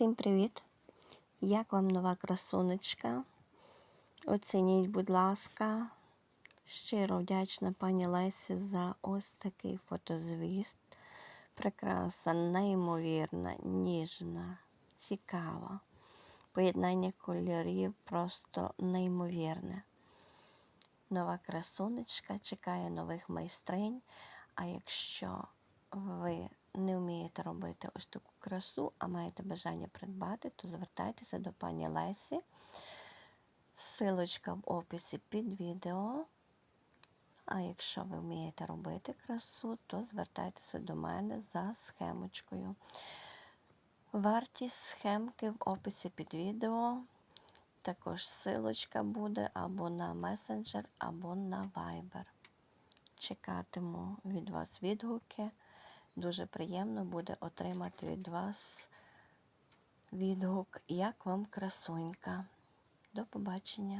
Всім привіт! Як вам нова красунечка? Оцініть, будь ласка. Щиро вдячна пані Лесі за ось такий фотозвіст. Прикраса неймовірна, ніжна, цікава. Поєднання кольорів просто неймовірне. Нова красунечка чекає нових майстринь. А якщо ви не вмієте робити ось таку красу, а маєте бажання придбати, то звертайтеся до пані Лесі. Силочка в описі під відео. А якщо ви вмієте робити красу, то звертайтеся до мене за схемочкою. Вартість схемки в описі під відео. Також силочка буде або на месенджер, або на Viber. Чекатиму від вас відгуки. Дуже приємно буде отримати від вас відгук, як вам красунька. До побачення!